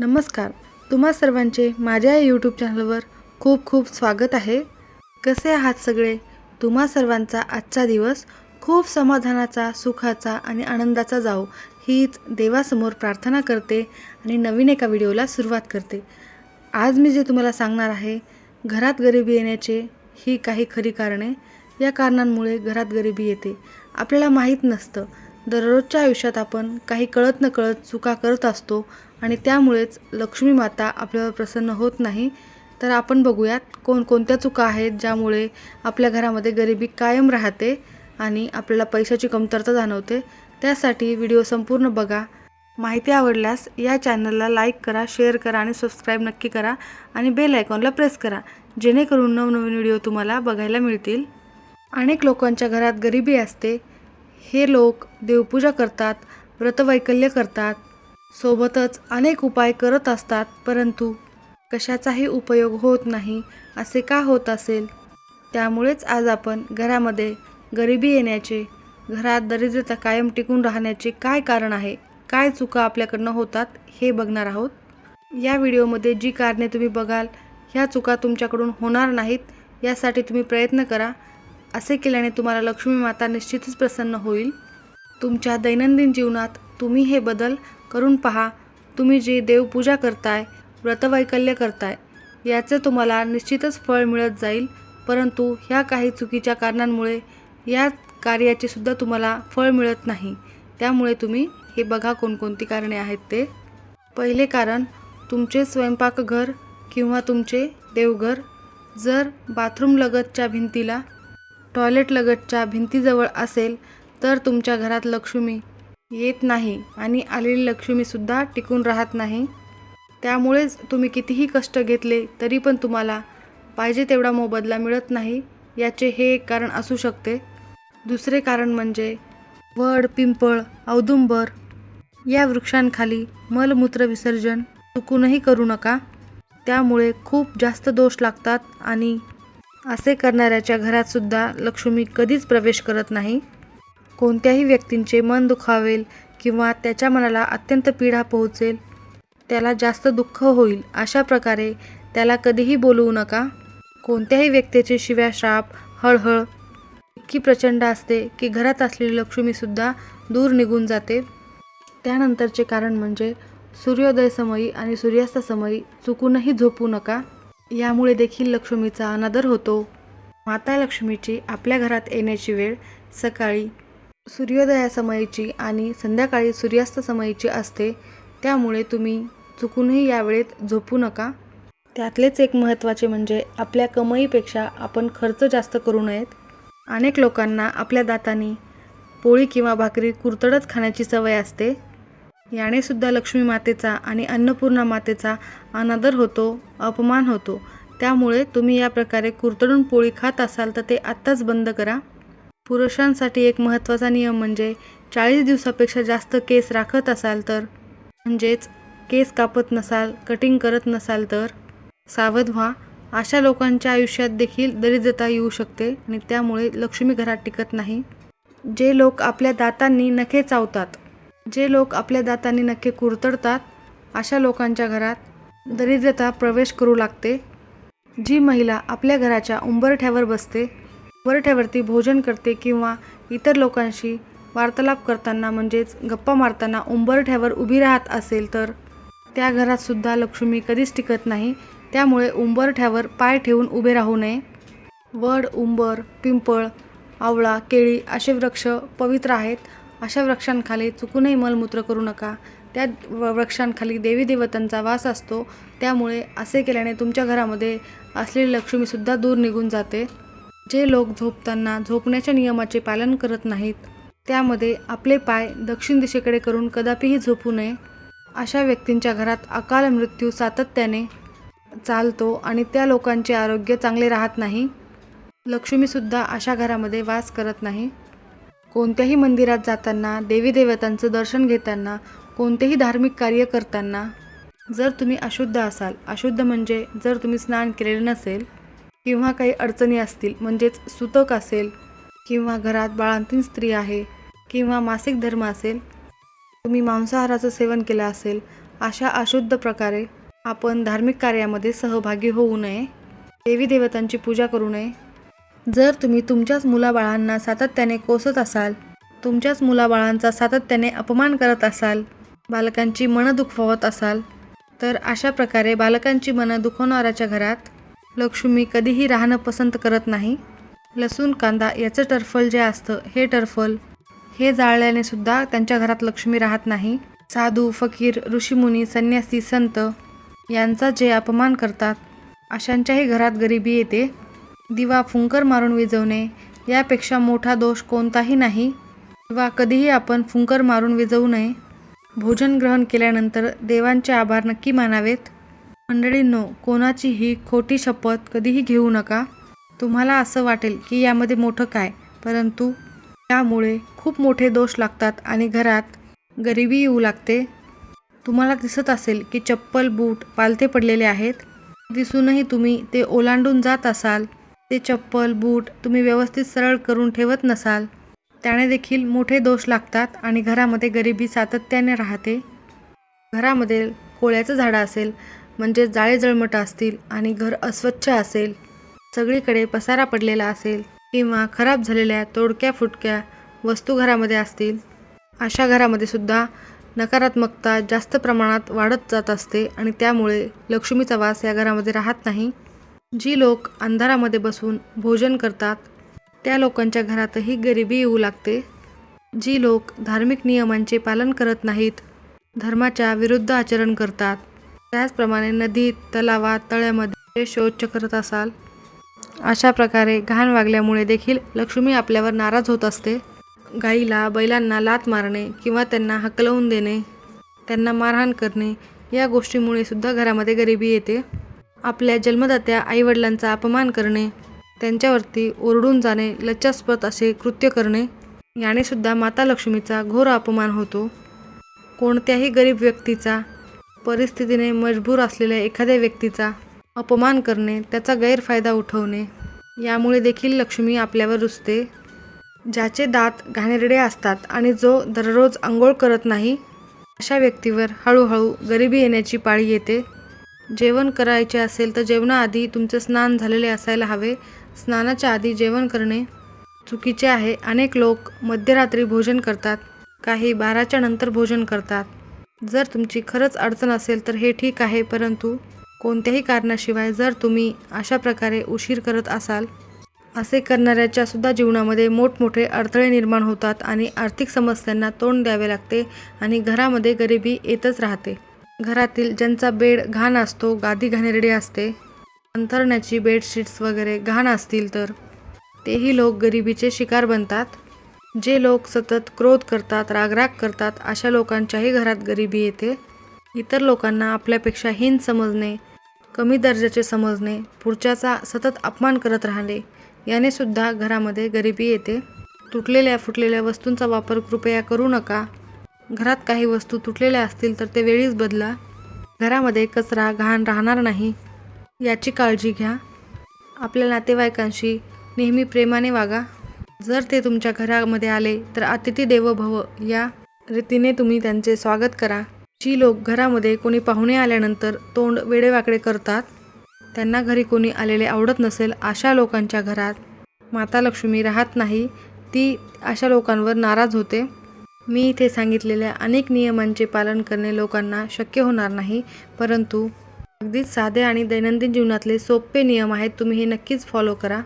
नमस्कार. तुम्हा सर्वांचे माझ्या या यूट्यूब चॅनलवर खूप खूप स्वागत आहे. कसे आहात सगळे? तुम्हा सर्वांचा आजचा दिवस खूप समाधानाचा सुखाचा आणि आनंदाचा जाओ हीच देवासमोर प्रार्थना करते आणि नवीन एका व्हिडिओला सुरुवात करते. आज मी जे तुम्हाला सांगणार आहे घरात गरिबी येण्याचे ही काही खरी कारणे. या कारणांमुळे घरात गरिबी येते. आपल्याला माहीत नसतं दररोजच्या आयुष्यात आपण काही कळत न कळत चुका करत असतो आणि त्यामुळेच लक्ष्मी माता आपल्यावर प्रसन्न होत नाही. तर आपण बघूयात कोणकोणत्या चुका आहेत ज्यामुळे आपल्या घरामध्ये गरिबी कायम राहते आणि आपल्याला पैशाची कमतरता जाणवते. त्यासाठी व्हिडिओ संपूर्ण बघा. माहिती आवडल्यास या चॅनलला लाईक करा शेअर करा आणि सबस्क्राईब नक्की करा आणि बेल आयकॉनला प्रेस करा. जेणेकरून नवनवीन व्हिडिओ तुम्हाला बघायला मिळतील. अनेक लोकांच्या घरात गरिबी असते. हे लोक देवपूजा करतात व्रतवैकल्य करतात. सोबतच अनेक उपाय करत असतात परंतु कशाचाही उपयोग होत नाही असे का होत असेल? त्यामुळेच आज आपण घरामध्ये गरिबी येण्याचे घरात दरिद्रता कायम टिकून राहण्याचे काय कारण आहे काय चुका आपल्याकडनं होतात हे बघणार आहोत. या व्हिडिओमध्ये जी कारणे तुम्ही बघाल ह्या चुका तुमच्याकडून होणार नाहीत यासाठी तुम्ही प्रयत्न करा. असे केल्याने तुम्हाला लक्ष्मी माता निश्चितच प्रसन्न होईल. तुमच्या दैनंदिन जीवनात तुम्ही हे बदल करून पहा. तुम्ही जे देवपूजा करताय व्रतवैकल्य करताय याचे तुम्हाला निश्चितच फळ मिळत जाईल. परंतु ह्या काही चुकीच्या कारणांमुळे या कार्याचे सुद्धा तुम्हाला फळ मिळत नाही. त्यामुळे तुम्ही हे बघा कोणकोणती कारणे आहेत ते. पहिले कारण तुमचे स्वयंपाकघर किंवा तुमचे देवघर जर बाथरूम लगतच्या भिंतीला टॉयलेट लगतच्या भिंतीजवळ असेल तर तुमच्या घरात लक्ष्मी येत नाही आणि आलेली लक्ष्मीसुद्धा टिकून राहत नाही. त्यामुळेच तुम्ही कितीही कष्ट घेतले तरी पण तुम्हाला पाहिजे तेवढा मोबदला मिळत नाही याचे हे एक कारण असू शकते. दुसरे कारण म्हणजे वड पिंपळ औदुंबर या वृक्षांखाली मलमूत्र विसर्जन चुकूनही करू नका. त्यामुळे खूप जास्त दोष लागतात आणि असे करणाऱ्याच्या घरात सुद्धा लक्ष्मी कधीच प्रवेश करत नाही. कोणत्याही व्यक्तींचे मन दुखावेल किंवा त्याच्या मनाला अत्यंत पीडा पोहोचेल त्याला जास्त दुःख होईल अशा प्रकारे त्याला कधीही बोलवू नका. कोणत्याही व्यक्तीचे शिव्या श्राप हळहळ इतकी प्रचंड असते की घरात असलेली लक्ष्मीसुद्धा दूर निघून जाते. त्यानंतरचे कारण म्हणजे सूर्योदय समयी आणि सूर्यास्तासमयी चुकूनही झोपू नका. यामुळे देखील लक्ष्मीचा अनादर होतो. माता लक्ष्मीची आपल्या घरात येण्याची वेळ सकाळी सूर्योदयासमयीची आणि संध्याकाळी सूर्यास्तसमयीची असते. त्यामुळे तुम्ही चुकूनही यावेळेत झोपू नका. त्यातलेच एक महत्त्वाचे म्हणजे आपल्या कमाईपेक्षा आपण खर्च जास्त करू नयेत. अनेक लोकांना आपल्या दातांनी पोळी किंवा भाकरी कुरतडत खाण्याची सवय असते. याने सुद्धा लक्ष्मी मातेचा आणि अन्नपूर्णा मातेचा अनादर होतो अपमान होतो. त्यामुळे तुम्ही या प्रकारे कुरतडून पोळी खात असाल तर ते आत्ताच बंद करा. पुरुषांसाठी एक महत्त्वाचा नियम म्हणजे चाळीस दिवसापेक्षा जास्त केस राखत असाल तर म्हणजेच केस कापत नसाल कटिंग करत नसाल तर सावध व्हा. अशा लोकांच्या आयुष्यात देखील दरिद्रता येऊ शकते आणि त्यामुळे लक्ष्मी घरात टिकत नाही. जे लोक आपल्या दातांनी नखे चावतात जे लोक आपल्या दातांनी नक्की कुरतडतात अशा लोकांच्या घरात दरिद्रता प्रवेश करू लागते. जी महिला आपल्या घराच्या उंबरठ्यावर बसते उंबरठ्यावरती भोजन करते किंवा इतर लोकांशी वार्तालाप करताना म्हणजेच गप्पा मारताना उंबरठ्यावर उभी राहत असेल तर त्या घरातसुद्धा लक्ष्मी कधीच टिकत नाही. त्यामुळे उंबरठ्यावर पाय ठेवून उभे राहू नये. वड उंबर पिंपळ आवळा केळी असे वृक्ष पवित्र आहेत. अशा वृक्षांखाली चुकूनही मलमूत्र करू नका. त्या व- वृक्षांखाली देवी देवतांचा वास असतो. त्यामुळे असे केल्याने तुमच्या घरामध्ये असलेली लक्ष्मीसुद्धा दूर निघून जाते. जे लोक झोपताना झोपण्याच्या नियमाचे पालन करत नाहीत त्यामध्ये आपले पाय दक्षिण दिशेकडे करून कदापिही झोपू नये. अशा व्यक्तींच्या घरात अकाल मृत्यू सातत्याने चालतो आणि त्या लोकांचे आरोग्य चांगले राहत नाही. लक्ष्मीसुद्धा अशा घरामध्ये वास करत नाही. कोणत्याही मंदिरात जाताना देवी देवतांचं दर्शन घेताना कोणतेही धार्मिक कार्य करताना जर तुम्ही अशुद्ध असाल अशुद्ध म्हणजे जर तुम्ही स्नान केलेलं नसेल किंवा काही अडचणी असतील म्हणजेच सुतक असेल किंवा घरात बाळांतीन स्त्री आहे किंवा मासिक धर्म असेल तुम्ही मांसाहाराचं सेवन केलं असेल अशा अशुद्ध प्रकारे आपण धार्मिक कार्यामध्ये सहभागी होऊ नये. देवी देवतांची पूजा करू नये. जर तुम्ही तुमच्याच मुलाबाळांना सातत्याने कोसत असाल तुमच्याच मुलाबाळांचा सातत्याने अपमान करत असाल बालकांची मनं दुखवत असाल तर अशा प्रकारे बालकांची मनं दुखवणाऱ्याच्या घरात लक्ष्मी कधीही राहणं पसंत करत नाही. लसूण कांदा याचं टरफल जे असतं हे टरफल हे जाळल्याने सुद्धा त्यांच्या घरात लक्ष्मी राहत नाही. साधू फकीर ऋषीमुनी संन्यासी संत यांचा जे अपमान करतात अशांच्याही घरात गरिबी येते. दिवा फुंकर मारून विझवणे यापेक्षा मोठा दोष कोणताही नाही. किंवा कधीही आपण फुंकर मारून विझवू नये. भोजन ग्रहण केल्यानंतर देवांचे आभार नक्की मानावेत. मंडळींनो कोणाचीही खोटी शपथ कधीही घेऊ नका. तुम्हाला असं वाटेल की यामध्ये मोठं काय परंतु त्यामुळे खूप मोठे दोष लागतात आणि घरात गरिबी येऊ लागते. तुम्हाला दिसत असेल की चप्पल बूट पालथे पडलेले आहेत. दिसूनही तुम्ही ते ओलांडून जात असाल. ते चप्पल बूट तुम्ही व्यवस्थित सरळ करून ठेवत नसाल. त्याने देखील मोठे दोष लागतात आणि घरामध्ये गरिबी सातत्याने राहते. घरामध्ये कोळ्याचं झाडं असेल म्हणजे जाळे जळमटं असतील आणि घर अस्वच्छ असेल सगळीकडे पसारा पडलेला असेल किंवा खराब झालेल्या तोडक्या फुटक्या वस्तू घरामध्ये असतील अशा घरामध्ये सुद्धा नकारात्मकता जास्त प्रमाणात वाढत जात असते आणि त्यामुळे लक्ष्मीचा वास या घरामध्ये राहत नाही. जी लोक अंधारामध्ये बसून भोजन करतात त्या लोकांच्या घरातही गरिबी येऊ लागते. जी लोक धार्मिक नियमांचे पालन करत नाहीत धर्माच्या विरुद्ध आचरण करतात. त्याचप्रमाणे नदीत तलावात तळ्यामध्ये शौच करत असाल अशा प्रकारे घाण वागल्यामुळे देखील लक्ष्मी आपल्यावर नाराज होत असते. गाईला बैलांना लात मारणे किंवा त्यांना हकलवून देणे त्यांना मारहाण करणे या गोष्टीमुळे सुद्धा घरामध्ये गरिबी येते. आपल्या जन्मदात्या आईवडिलांचा अपमान करणे त्यांच्यावरती ओरडून जाणे लज्जास्पद असे कृत्य करणे याने सुद्धा माता लक्ष्मीचा घोर अपमान होतो. कोणत्याही गरीब व्यक्तीचा परिस्थितीने मजबूर असलेल्या एखाद्या व्यक्तीचा अपमान करणे त्याचा गैरफायदा उठवणे यामुळे देखील लक्ष्मी आपल्यावर रुसते. ज्याचे दात घाणेरडे असतात आणि जो दररोज आंघोळ करत नाही अशा व्यक्तीवर हळूहळू गरिबी येण्याची पाळी येते. जेवण करायचे असेल तर जेवणाआधी तुमचे स्नान झालेले असायला हवे. स्नानाच्या आधी जेवण करणे चुकीचे आहे. अनेक लोक मध्यरात्री भोजन करतात. काही बाराच्या नंतर भोजन करतात. जर तुमची खरंच अडचण असेल तर हे ठीक आहे परंतु कोणत्याही कारणाशिवाय जर तुम्ही अशा प्रकारे उशीर करत असाल असे करणाऱ्याच्या सुद्धा जीवनामध्ये मोठमोठे अडथळे निर्माण होतात आणि आर्थिक समस्यांना तोंड द्यावे लागते आणि घरामध्ये गरिबी येतच राहते. घरातील ज्यांचा बेड घाण असतो गादी घाणेरडी असते. अंथरण्याची बेडशीट्स वगैरे घाण असतील तर. तेही लोक गरिबीचे शिकार बनतात. जे लोक सतत क्रोध करतात रागराग करतात अशा लोकांच्याही घरात गरिबी येते. इतर लोकांना आपल्यापेक्षा हीन समजणे कमी दर्जाचे समजणे पुढच्याचा सतत अपमान करत राहणे याने सुद्धा घरामध्ये गरिबी येते. तुटलेल्या फुटलेल्या वस्तूंचा वापर कृपया करू नका. घरात काही वस्तू तुटलेल्या असतील तर ते वेळीच बदला. घरामध्ये कचरा घाण राहणार नाही. याची काळजी घ्या. आपल्या नातेवाईकांशी नेहमी प्रेमाने वागा. जर ते तुमच्या घरामध्ये आले तर अतिथी देव भव या रीतीने तुम्ही त्यांचे स्वागत करा. जी लोक घरामध्ये कोणी पाहुणे आल्यानंतर तोंड वेडेवाकडे करतात त्यांना घरी कोणी आलेले आवडत नसेल अशा लोकांच्या घरात माता लक्ष्मी राहत नाही ती अशा लोकांवर नाराज होते. मी इथे सांगितलेल्या अनेक नियमांचे पालन करणे लोकांना शक्य होणार नाही परंतु अगदीच साधे आणि दैनंदिन जीवनातले सोपे नियम आहेत तुम्ही हे नक्कीच फॉलो करा.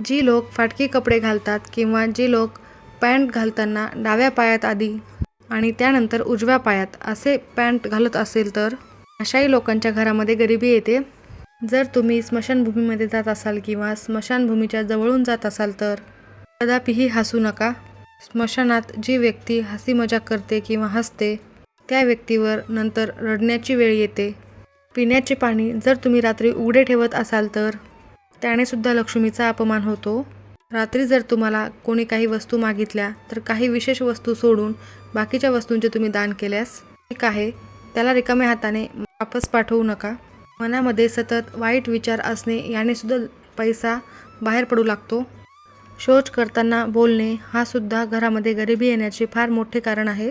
जी लोक फाटके कपडे घालतात किंवा जे लोक पॅन्ट घालताना डाव्या पायात आधी आणि त्यानंतर उजव्या पायात असे पॅन्ट घालत असेल तर अशाही लोकांच्या घरामध्ये गरिबी येते. जर तुम्ही स्मशानभूमीमध्ये जात असाल किंवा स्मशानभूमीच्या जवळून जात असाल तर कदापिही हसू नका. स्मशानात जी व्यक्ती हसी मजाक करते किंवा हसते त्या व्यक्तीवर नंतर रडण्याची वेळ येते. पिण्याचे पाणी जर तुम्ही रात्री उघडे ठेवत असाल तर? त्यानेसुद्धा लक्ष्मीचा अपमान होतो. रात्री जर तुम्हाला कोणी काही वस्तू मागितल्या तर काही विशेष वस्तू सोडून बाकीच्या वस्तूंचे तुम्ही दान केल्यास? ठीक आहे त्याला रिकाम्या हाताने वापस पाठवू नका. मनामध्ये सतत वाईट विचार असणे यानेसुद्धा पैसा बाहेर पडू लागतो. शौच करताना बोलणे हा सुद्धा घरामध्ये गरिबी येण्याचे फार मोठे कारण आहे.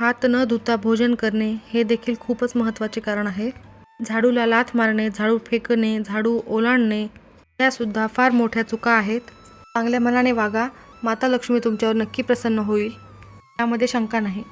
हात न धुता भोजन करणे हे देखील खूपच महत्त्वाचे कारण आहे. झाडूला लाथ मारणे झाडू फेकणे झाडू ओलांडणे यासुद्धा फार मोठ्या चुका आहेत. चांगल्या मनाने वागा माता लक्ष्मी तुमच्यावर नक्की प्रसन्न होईल. यामध्ये शंका नाही.